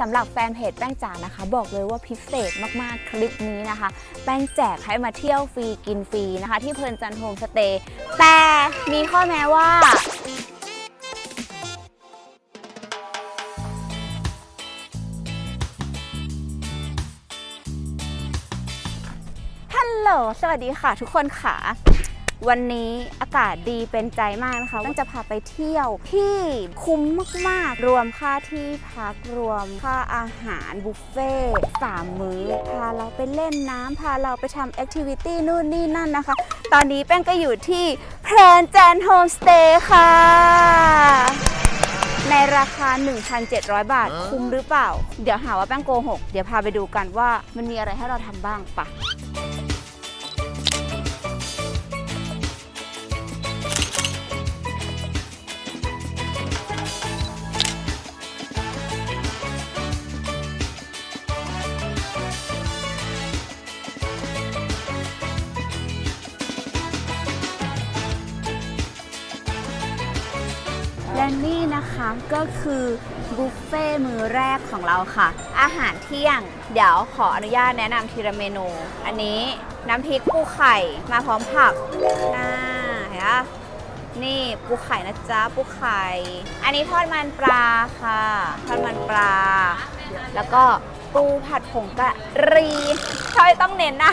สำหรับแฟนเพจแป้งจ๋านะคะ บอกเลยว่าพิเศษมากๆคลิปนี้นะคะ แป้งแจกให้มาเที่ยวฟรีกินฟรีนะคะ ที่เพลินจันทร์โฮมสเตย์แต่มีข้อแม้ว่าฮัลโหลสวัสดีค่ะทุกคนค่ะ วันนี้อากาศดีเป็นใจมากนะคะต้องจะพาไปเที่ยวที่คุ้มมากๆ รวมค่าที่พักรวมค่าอาหารบุฟเฟ่ต์สามมื้อ พาเราไปเล่นน้ำพาเราไปทำแอคทิวิตี้นู่นนี่นั่นนะคะ ตอนนี้แป้งก็อยู่ที่เพลินจันโฮมสเตย์ค่ะ ในราคา 1,700 บาท คุ้มหรือเปล่า เดี๋ยวหาว่าแป้งโกหก เดี๋ยวพาไปดูกันว่ามันมีอะไรให้เราทำบ้างปะและ ก็คือบุฟเฟ่ต์มื้อแรกของเราค่ะ อาหารเที่ยง เดี๋ยวขออนุญาตแนะนำทีละเมนู อันนี้น้ำพริกปูไข่มาพร้อมผักอ่าเห็นปะนี่ปูไข่นะจ๊ะปูไข่ อันนี้ทอดมันปลาค่ะ ทอดมันปลา แล้วก็ ปูผัดผงกะหรี่ทำไมต้องเน้นนะ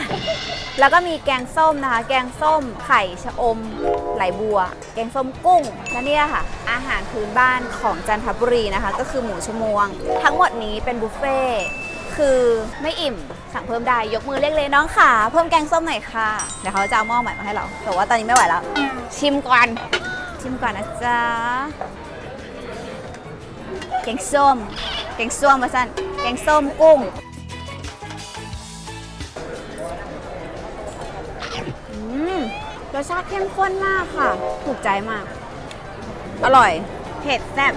แล้วก็มีแกงส้มนะคะ แกงส้มไข่ชะอม ไหลบัว แกงส้มกุ้งและเนี่ยค่ะ อาหารพื้นบ้านของจันทบุรีนะคะ ก็คือหมูชมวง ทั้งหมดนี้เป็นบุฟเฟ่ต์คือไม่อิ่มสั่งเพิ่มได้ยกมือเรียกเลยน้องค่ะ เพิ่มแกงส้มหน่อยค่ะ เดี๋ยวเขาจะเอาหม้อใหม่มาให้เรา แต่ว่าตอนนี้ไม่ไหวแล้ว ชิมก่อน ชิมก่อนนะจ๊ะแกงส้มแกงส้มมาสั้น งส้มกุ้งรสชาติเข้มข้นมากค่ะ ถูกใจมาก อร่อย เผ็ดแซ่บ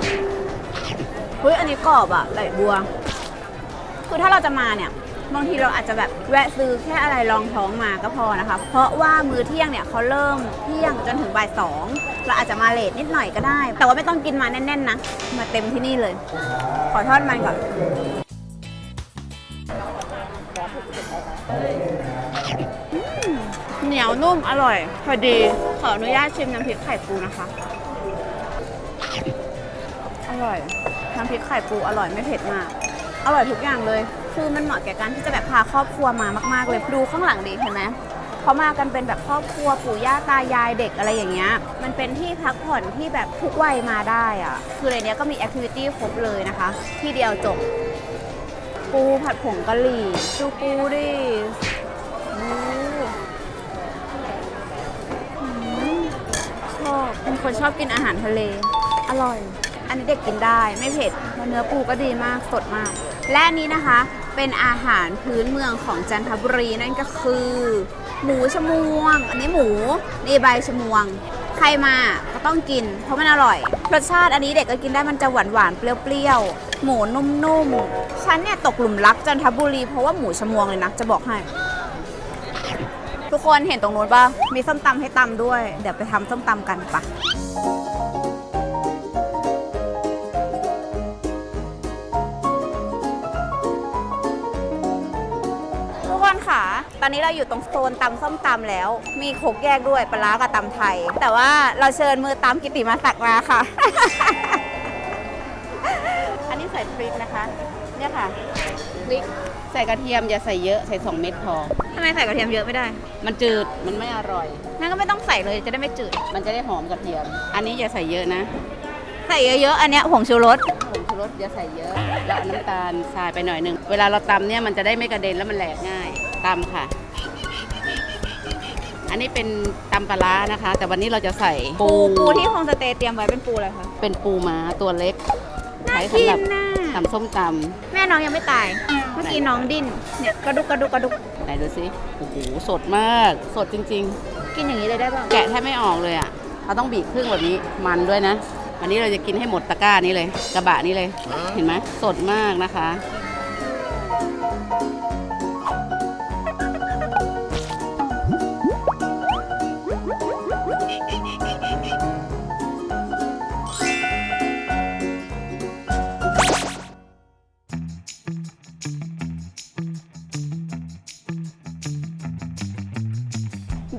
เฮ้ยอันนี้กรอบอะไหลบัว คือถ้าเราจะมาเนี่ยบางทีเราอาจจะแบบแวะซื้อแค่อะไรรองท้องมาก็พอนะคะ เพราะว่ามื้อเที่ยงเนี่ยเขาเริ่มเที่ยงจนถึงบ่ายสองเราอาจจะมาเลทนิดหน่อยก็ได้ แต่ว่าไม่ต้องกินมาแน่นๆนะ มาเต็มที่นี่เลย ขอทอดมันก่อน ยวนุ่มอร่อย พอดี ขออนุญาตชิมน้ำพริกไข่ปูนะคะ อร่อย น้ำพริกไข่ปูอร่อยไม่เผ็ดมาก อร่อยทุกอย่างเลย คือมันเหมาะแก่การที่จะแบบพาครอบครัวมามาก ๆ เลย ดูข้างหลังดีเห็นไหมเขามากันเป็นแบบครอบครัวปู่ย่าตายายเด็กอะไรอย่างเงี้ย มันเป็นที่พักผ่อนที่แบบทุกวัยมาได้อะคือในเนี้ยก็มีแอคทิวิตี้ครบเลยนะคะ ที่เดียวจบ ปูผัดผงกะหรี่ดูปูดิ คนชอบกินอาหารทะเล อร่อย อันนี้เด็กกินได้ไม่เผ็ดแล้วเนื้อปูก็ดีมากสดมาก และอันนี้นะคะเป็นอาหารพื้นเมืองของจันทบุรีนั่นก็คือ หมูชมวง อันนี้หมูนี่ใบชมวง ใครมาก็ต้องกิน เพราะมันอร่อยรสชาติอันนี้เด็กก็กินได้มันจะหวานหวานๆเปรี้ยวๆหมูนุ่มๆฉันเนี่ยตกหลุมรักจันทบุรีเพราะว่าหมูชมวงเลยนะจะบอกให้ ทุกคนเห็นตรงนู้นป่ะ มีส้มตำให้ตำด้วย เดี๋ยวไปทำส้มตำกันปะทุกคนค่ะ ตอนนี้เราอยู่ตรงโซนตำส้มตำแล้ว มีโคกแยกด้วยปลาร้ากับตำไทย แต่ว่าเราเชิญมือตำกิติมาศักดิ์มาค่ะ อันนี้ใส่พริกนะคะ เนี่ยค่ะ ริก ใส่กระเทียมอย่าใส่เยอะใส่2เม็ดพอ ทำไมใส่กระเทียมเยอะไม่ได้ มันจืดมันไม่อร่อย งั้นก็ไม่ต้องใส่เลยจะได้ไม่จืด มันจะได้หอมกระเทียม อันนี้อย่าใส่เยอะนะใส่เยอะๆ อันเนี้ยผงชูรส ผงชูรสอย่าใส่เยอะแล้วเอาน้ำตาลทรายไปหน่อยหนึ่งเวลาเราตำเนี่ยมันจะได้ไม่กระเด็นแล้วมันแหลกง่ายตำค่ะ อันนี้เป็นตำปลาร้านะคะ แต่วันนี้เราจะใส่ปูปูที่โฮมสเตย์เตรียมไว้เป็นปูอะไรคะ เป็นปูม้าตัวเล็กน่าใช้กิสำหรันบน่ะ ทำส้มตแม่น้องยังไม่ตาย เมื่อกี้น้องดิ้น เนี่ยกระดุกกระดุกกระดุกำไหนดูสิโอ้โหสดมาก สดจริงๆกินอย่างนี้เลยได้ป่ะแกะแทบไม่ออกเลยอะเขาต้องบีบครึ่งแบบนี้มันด้วยนะวันนี้เราจะกินให้หมดตะกร้านี้เลย กระบะนี้เลย เห็นไหมสดมากนะคะ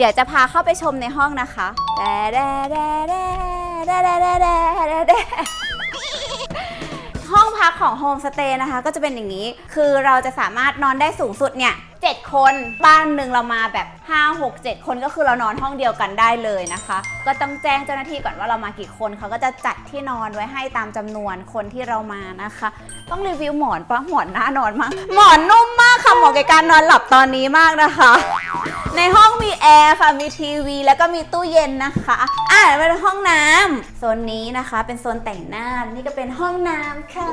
ดี๋ยวจะพาเข้าไปชมในห้องนะคะแดแดแดแดแดแดแดแดแดแดห้องพักของโฮมสเตย์นะคะ ก็จะเป็นอย่างนี้ คือเราจะสามารถนอนได้สูงสุดเนี่ย7คนบ้านหนึ่งเรามาแบบ 5 6 7 คนก็คือเรานอนห้องเดียวกันได้เลยนะคะ ก็ต้องแจ้งเจ้าหน้าที่ก่อนว่าเรามากี่คนเขาก็จะจัดที่นอนไว้ให้ตามจำนวนคนที่เรามานะคะ ต้องรีวิวหมอนปะหมอนน่านอนมากหมอนนุ่มมากค่ะเหมาะกับการนอนหลับตอนนี้มากนะคะ ในห้องมีแอร์ค่ะ มีทีวี แล้วก็มีตู้เย็นนะคะ อะเป็นห้องน้ำโซนนี้นะคะ เป็นโซนแต่งหน้า นี่ก็เป็นห้องน้ำค่ะ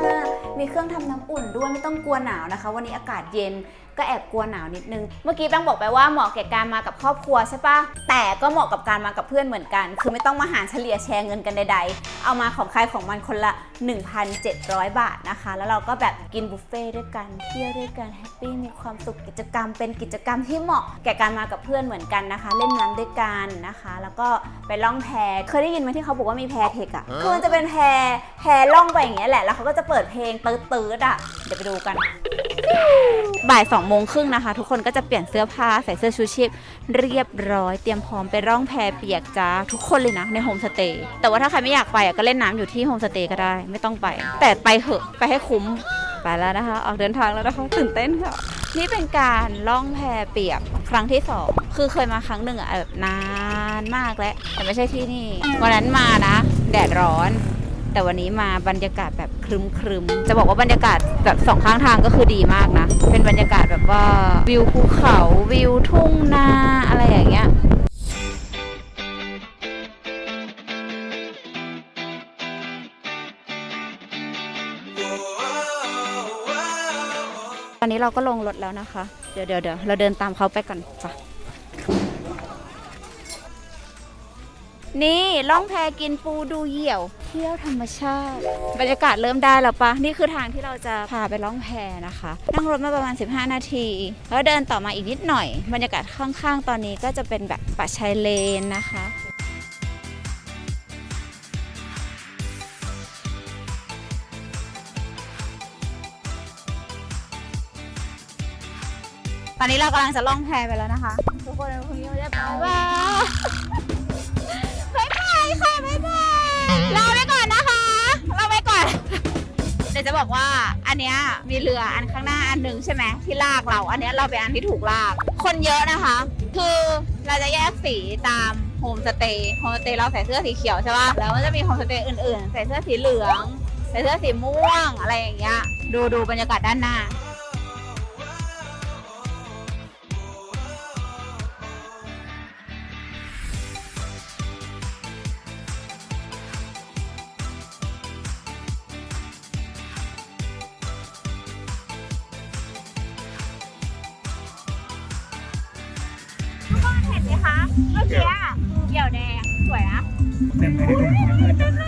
มีเครื่องทำน้ำอุ่นด้วยไม่ต้องกลัวหนาวนะคะ วันนี้อากาศเย็น ก็แอบกลัวหนาวนิดนึง เมื่อกี้แป้งบอกไปว่าเหมาะแก่การมากับครอบครัวใช่ปะแต่ก็เหมาะกับการมากับเพื่อนเหมือนกัน คือไม่ต้องมาหารเฉลี่ยแชร์เงินกันใดๆ เอามาของใครของมันคนละ 1,700 บาทนะคะ แล้วเราก็แบบกินบุฟเฟ่ต์ด้วยกัน เที่ยวด้วยกันแฮปปี้มีความสุขกิจกรรม เป็นกิจกรรมที่เหมาะแก่การมากับเพื่อนเหมือนกันนะคะ เล่นน้ำด้วยกันนะคะ แล้วก็ไปล่องแพเคยได้ยินไหมที่เขาบอกว่ามีแพเทคอะคือมันจะเป็นแพแพล่องไปอย่างเงี้ยแหละแล้วเขาก็จะเปิดเพลงตืดๆอะเดี๋ยวไปดูกัน บ่าย2องโมงครึ่งนะคะ ทุกคนก็จะเปลี่ยนเสื้อผ้าใส่เสื้อชูชีพเรียบร้อย เตรียมพร้อมไปร่องแพเปียกจ้าทุกคนเลยนะในโฮมสเตย์แต่ว่าถ้าใครไม่อยากไปก็เล่นน้ำอยู่ที่โฮมสเตย์ก็ได้ ไม่ต้องไป แต่ไปเหอะไปให้คุ้มไปแล้วนะคะ ออกเดินทางแล้วนะคะตื่นเต้นค่ะนี่เป็นการล่องแพเปียกครั้งที่สองคือเคยมาครั้งหนึ่งอะแบบนานมากแล้วแต่ไม่ใช่ที่นี่วันนั้นมานะ แดดร้อน แต่วันนี้มาบรรยากาศแบบครึมครึมจะบอกว่าบรรยากาศแบบสองข้างทางก็คือดีมากนะ เป็นบรรยากาศแบบว่าวิวภูเขาวิวทุ่งนาอะไรอย่างเงี้ยตอนนี้เราก็ลงรถแล้วนะคะ เดี๋ยวเดี๋ยวเดี๋ยวเราเดินตามเขาไปก่อนจ้ะ นี่ล่องแพกินปูดูเหยี่ยว เที่ยวธรรมชาติ บรรยากาศเริ่มได้แล้วปะนี่คือทางที่เราจะพาไปล่องแพนะคะ นั่งรถมาประมาณ 15 นาที แล้วเดินต่อมาอีกนิดหน่อย บรรยากาศข้างๆ ตอนนี้ก็จะเป็นแบบป่าชายเลนนะคะตอนนี้เรากำลังจะล่องแพไปแล้วนะคะ ทุกคนคุณยังไม่ได้ไปว้าบ๊ายบาย ค่ะบ๊ายบายลาไปก่อนนะคะลาไปก่อน เดี๋ยวจะบอกว่าอันเนี้ยมีเรืออันข้างหน้าอันหนึ่งใช่ไหมที่ลากเรา อันเนี้ยเราเป็นอันที่ถูกลาก คนเยอะนะคะ คือเราจะแยกสีตามโฮมสเตย์โฮมสเตย์เราใส่เสื้อสีเขียวใช่ป่ะแล้วมันจะมีโฮมสเตย์อื่นๆ ใส่เสื้อสีเหลือง ใส่เสื้อสีม่วงอะไรอย่างเงี้ยดูดูบรรยากาศด้านหน้า คนเห็นไหมคะ เมื่อกี้อะเหยี่ยวแดง สวยนะ เต็มเลย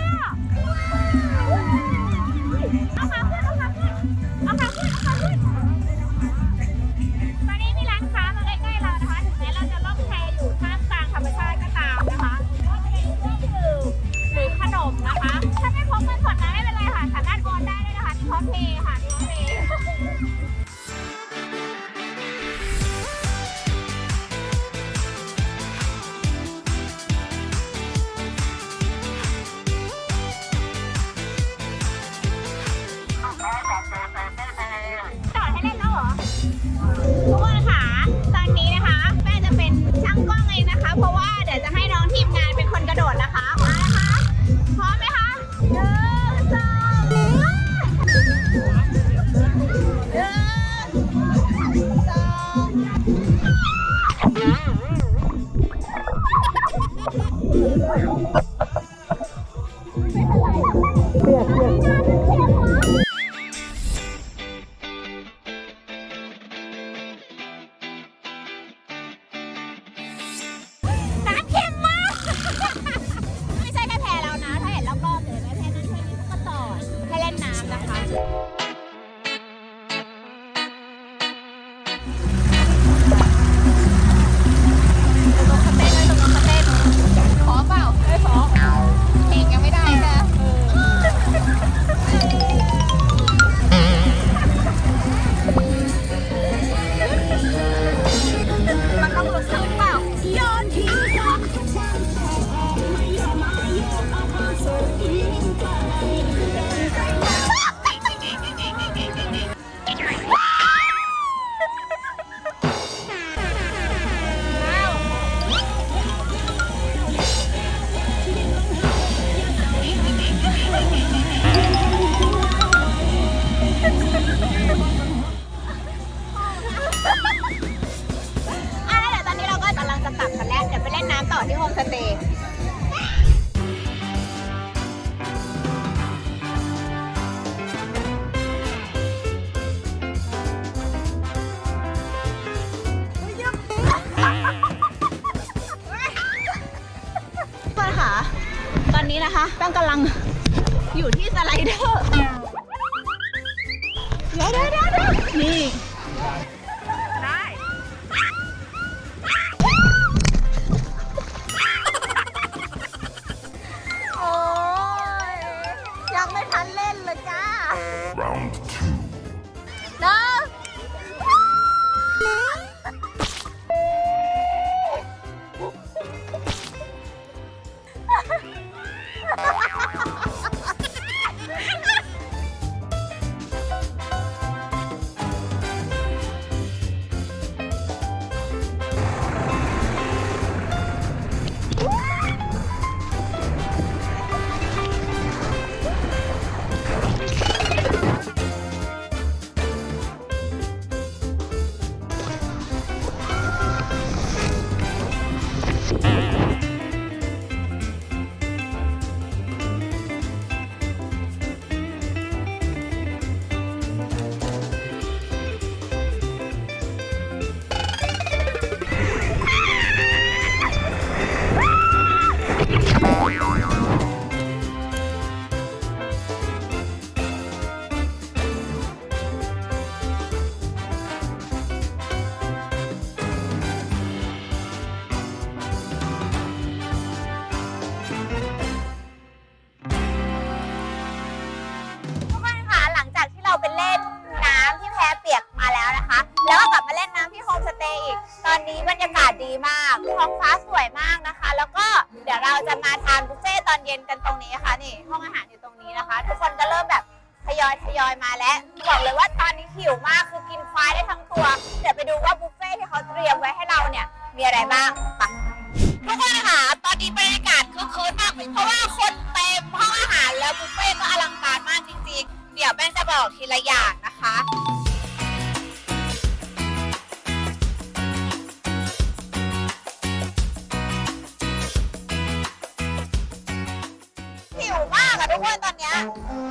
อะทุกคนตอนเนี้ย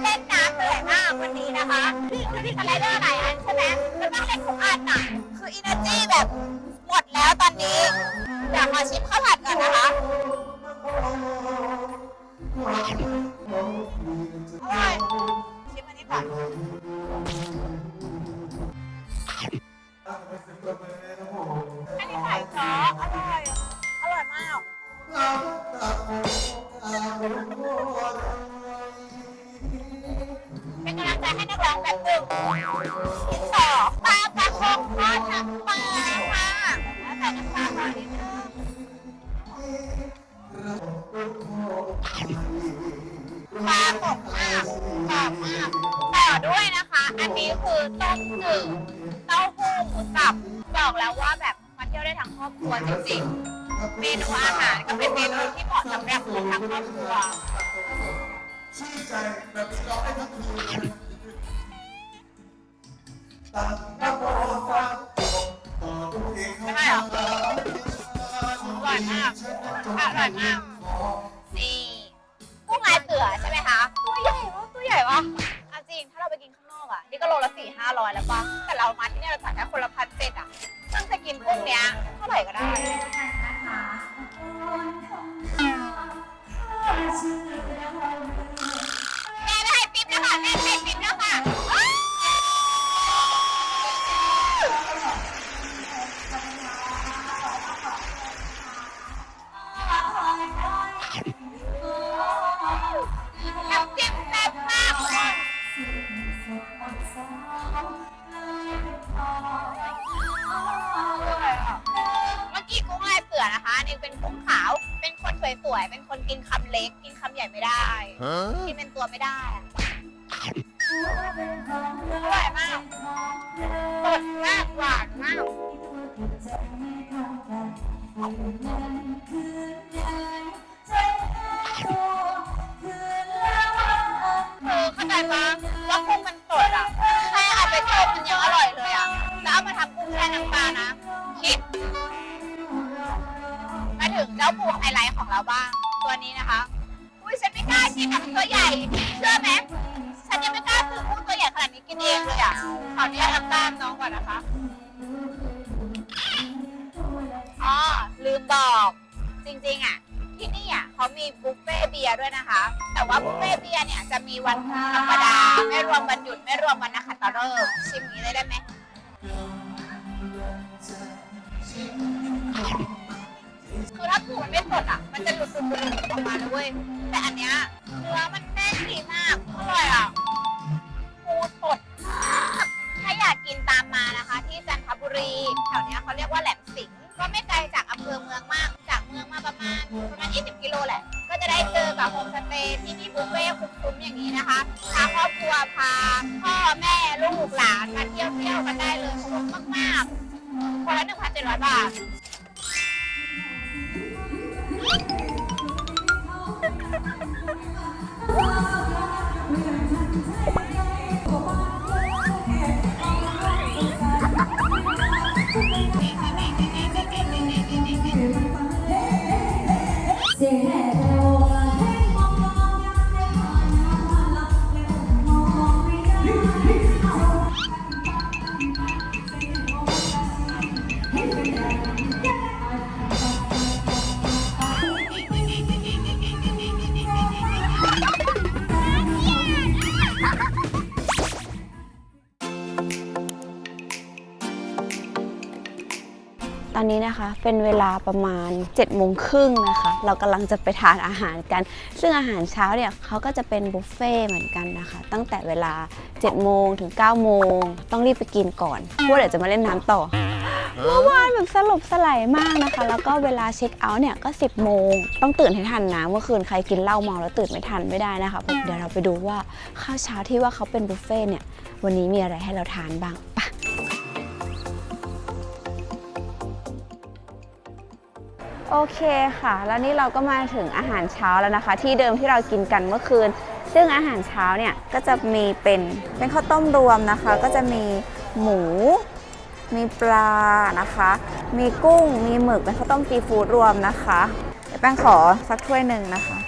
เล่นน้ำเหนื่อยมากวันนี้นะคะนี่คือที่สไลเดอร์หลายอันใช่ไหมแล้วก็เล่นทุกอันอะคืออินเนอร์จีแบบหมดแล้วตอนนี้เดี๋ยวขอชิมข้าวผัดก่อนนะคะอร่อยชิมอันนี้ก่อนอันนี้ไข่ซอสอร่อยอร่อยมาก ใจให้นักร้องแบบหนึ่งชิ้นต่อปลากระพงทอดน้ำปลาค่ะแล้วใส่น้ำปลาก่อนนิดนึงปลาตกมากกรอบมากต่อด้วยนะคะ อันนี้คือต้มจืดเต้าหู้หมูสับบอกแล้วว่าแบบมาเที่ยวได้ทั้งครอบครัวจริงๆ เมนูอาหารก็เป็นเมนูที่เหมาะสำหรับคนทั้งครอบครัวไม่ได้เหรอ อร่อยมาก อร่อยมากสี่ อนะคะอันนี่เป็นกุ้งขาว เป็นคนสวยๆ เป็นคนกินคำเล็ก กินคำใหญ่ไม่ได้ Huh? กินเป็นตัวไม่ได้อะอร่อยมากสดมากหวานมาก คือเข้าใจปะว่ากุ้งมันสดอะแค่เอาไปต้มมันยังอร่อยเลยอะแล้วเอามาทำกุ้งแช่น้ำปลานะคิดมา ถึงเจ้าปูไฮไลท์ของเราบ้าง ตัวนี้นะคะ อุ้ยฉันไม่กล้ากินแบบตัวใหญ่ เชื่อไหมฉันยังไม่กล้าซื้อกุ้งตัวใหญ่ขนาดนี้กินเองเลยอะขออนุญาตทำตามน้องก่อนนะคะอ๋อลืมบอกจริงๆอะที่ที่นี่อะเขามีบุฟเฟ่ต์เบียร์ด้วยนะคะ แต่ว่าบุฟเฟ่ต์เบียร์เนี่ยจะมีวันธรรมดา ไม่รวมวันหยุดไม่รวมวันนักขัตฤกษ์ชิมอย่างนี้เลยได้ไหม คือถ้าปูมันไม่สดอะ มันจะหลุดๆๆออกมาเลยเว้ย แต่อันเนี้ยเนื้อมันแน่นดีมากอร่อยอะปูสดมากถ้าอยากกินตามมานะคะ ที่จันทบุรีแถวเนี้ยเขาเรียกว่าแหลมสิงห์ก็ไม่ไกลจากอำเภอเมืองมาก จากเมืองมาประมาณประมาณ 20 กิโลแหละ ก็จะได้เจอกับโฮมสเตย์ที่มีบุฟเฟ่คุ้มๆอย่างนี้นะคะพาครอบครัวพาพ่อแม่ลูกหลานมาเที่ยวเที่ยวๆกันได้เลยคุ้มมากๆคนละ1,700 บาท อนนี้นะคะเป็นเวลาประมาณ7จ็ดโมงครึ่งนะคะ เรากำลังจะไปทานอาหารกัน ซึ่งอาหารเช้าเนี่ยเขาก็จะเป็นบุฟเฟ่ต์เหมือนกันนะคะ ตั้งแต่เวลา7จ็ดโมงถึง9ก้าโมงต้องรีบไปกินก่อนเพราะว่าเดี๋ยวจะมาเล่นน้ำต่อเมื่อวานแบบสลบสลายมากนะคะ แล้วก็เวลาเช็คเอาท์เนี่ยก็ 10บโมง ต้องตื่นให้ทันนะเมื่อคืนใครกินเหล้าเมาแล้วตื่นไม่ทันไม่ได้นะคะเดี๋ยวเราไปดูว่าข้าวเช้าที่ว่าเขาเป็นบุฟเฟ่ต์เนี่ยวันนี้มีอะไรให้เราทานบ้างไปะ โอเคค่ะ แล้วนี่เราก็มาถึงอาหารเช้าแล้วนะคะ ที่เดิมที่เรากินกันเมื่อคืน ซึ่งอาหารเช้าเนี่ยก็จะมีเป็นเป็นข้าวต้มรวมนะคะ ก็จะมีหมู มีปลานะคะ มีกุ้งมีหมึกเป็นข้าวต้มซีฟู้ดรวมนะคะเดี๋ยวแป้งขอสักถ้วยหนึ่งนะคะ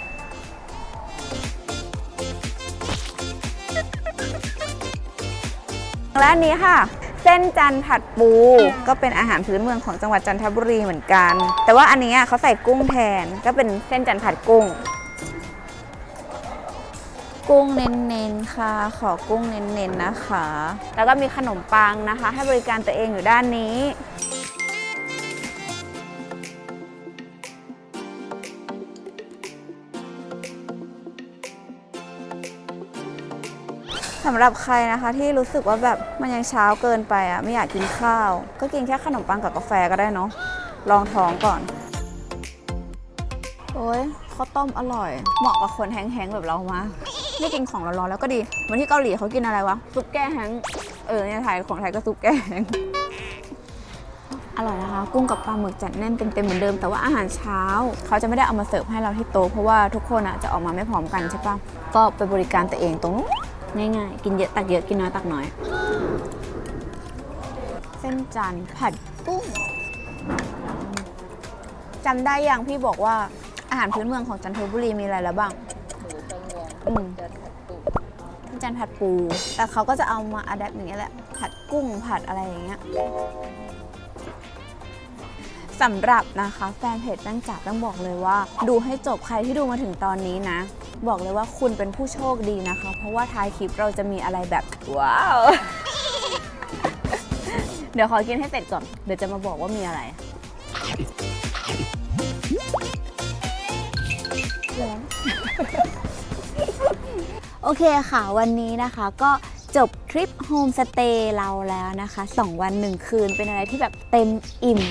และนี้ค่ะ เส้นจันทร์ผัดปู ก็เป็นอาหารพื้นเมืองของจังหวัดจันทบุรีเหมือนกัน แต่ว่าอันนี้เขาใส่กุ้งแทนก็เป็นเส้นจันทร์ผัดกุ้ง กุ้งเน้นๆค่ะ ขอกุ้งเน้นๆนะคะ แล้วก็มีขนมปังนะคะ ให้บริการตัวเองอยู่ด้านนี้ สำหรับใครนะคะที่รู้สึกว่าแบบมันยังเช้าเกินไปอะไม่อยากกินข้าว ก็กินแค่ขนมปังกับกาแฟก็ได้เนาะลองท้องก่อน โอ้ยข้าวต้มอร่อย เหมาะกับคนแห้งๆแบบเรามากไม่กินของร้อนๆแล้วก็ดีเหมือนที่เกาหลีเขากินอะไรวะซุปแก้แห้งเออในไทยของไทยก็ซุปแก้แห้งอร่อยนะคะ กุ้งกับปลาหมึกจัดแน่นเต็มๆเหมือนเดิมแต่ว่าอาหารเช้า เขาจะไม่ได้เอามาเสิร์ฟให้เราที่โต๊ะเพราะว่าทุกคนอะจะออกมาไม่พร้อมกันใช่ปะก็ไปบริการตัวเองตรงนู้น ง่ายๆ กินเยอะตักเยอะกินน้อยตักน้อย เส้นจันทร์ผัดกุ้งจำได้ยังพี่บอกว่าอาหารพื้นเมืองของจันทบุรีมีอะไรแล้วบ้างอืมเส้นจันทร์ผัดปู แต่เขาก็จะเอามาอัดแอปอย่างเงี้ยแหละ ผัดกุ้งผัดอะไรอย่างเงี้ยสำหรับนะคะแฟนเพจแป้งจ๋าต้องบอกเลยว่า ดูให้จบใครที่ดูมาถึงตอนนี้นะ บอกเลยว่าคุณเป็นผู้โชคดีนะคะ เพราะว่าท้ายคลิปเราจะมีอะไรแบบ ว้าว เดี๋ยวขอกินให้เสร็จก่อน เดี๋ยวจะมาบอกว่ามีอะไรโอเคค่ะ วันนี้นะคะก็จบ ทริปโฮมสเตย์เราแล้วนะคะ 2 วัน 1 คืนเป็นอะไรที่แบบเต็มอิ่ม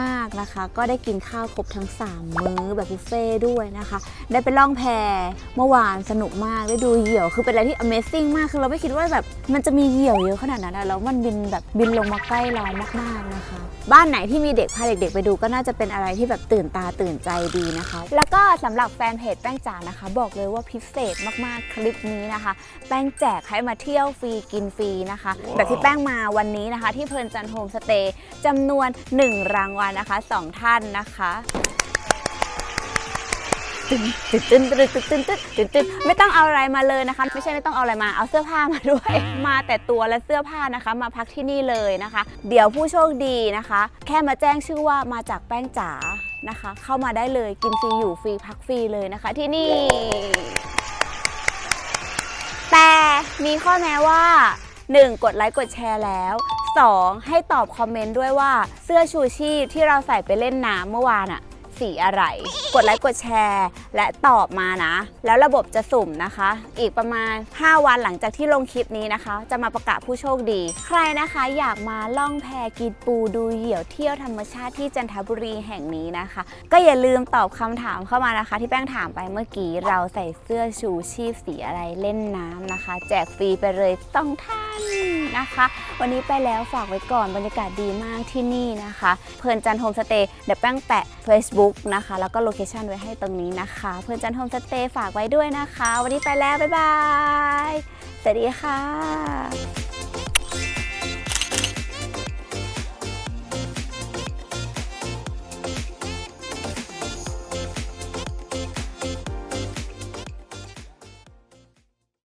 มากๆนะคะ ก็ได้กินข้าวครบทั้ง 3 มื้อแบบบุฟเฟ่ต์ด้วยนะคะ ได้ไปล่องแพเมื่อวานสนุกมากได้ดูเหยี่ยวคือเป็นอะไรที่ Amazing มากคือเราไม่คิดว่าแบบมันจะมีเหยี่ยวเยอะขนาดนั้นแล้วมันบินแบบบินลงมาใกล้เรามากๆนะคะ บ้านไหนที่มีเด็กพาเด็กๆไปดูก็น่าจะเป็นอะไรที่แบบตื่นตาตื่นใจดีนะคะ แล้วก็สำหรับแฟนเพจแป้งจ๋านะคะ บอกเลยว่าพิเศษมากๆคลิปนี้นะคะ แป้งแจกให้มาเที่ยวฟรีกินฟรีนะคะ แบบที่แป้งมาวันนี้นะคะ ที่เพลินจันทร์โฮมสเตย์จำนวน 1 รางวัลนะคะสองท่านนะคะตึ้นตึ้นตึ้นตึ้นตึ้นตึ้นตึ้นตึ้นไม่ต้องเอาอะไรมาเลยนะคะ ไม่ใช่ไม่ต้องเอาอะไรมาเอาเสื้อผ้ามาด้วย มาแต่ตัวและเสื้อผ้านะคะ มาพักที่นี่เลยนะคะ เดี๋ยวผู้โชคดีนะคะ แค่มาแจ้งชื่อว่ามาจากแป้งจ๋านะคะ เข้ามาได้เลยกินฟรีอยู่ฟรีพักฟรีเลยนะคะ ที่นี่แต่ มีข้อแม้ว่า 1. กดไลค์กดแชร์แล้ว 2. ให้ตอบคอมเมนต์ด้วยว่าเสื้อชูชีพที่เราใส่ไปเล่นน้ำเมื่อวานอะ สีอะไร กดไลค์กดแชร์ และตอบมานะ แล้วระบบจะสุ่มนะคะ อีกประมาณ 5 วันหลังจากที่ลงคลิปนี้นะคะ จะมาประกาศผู้โชคดี ใครนะคะอยากมาล่องแพกินปูดูเหยี่ยวเที่ยวธรรมชาติที่จันทบุรีแห่งนี้นะคะ ก็อย่าลืมตอบคำถามเข้ามานะคะ ที่แป้งถามไปเมื่อกี้เราใส่เสื้อชูชีพสีอะไรเล่นน้ำนะคะ แจกฟรีไปเลยต้องท่านนะคะ วันนี้ไปแล้วฝากไว้ก่อนบรรยากาศดีมากที่นี่นะคะ เพลินจันโฮมสเตย์เดี๋ยวแป้งแปะ Facebook นะคะ แล้วก็โลเคชันไว้ให้ตรงนี้นะคะ เพื่อนจันโฮมสเตย์ฝากไว้ด้วยนะคะ วันนี้ไปแล้ว บ๊ายบาย สวัสดีค่ะ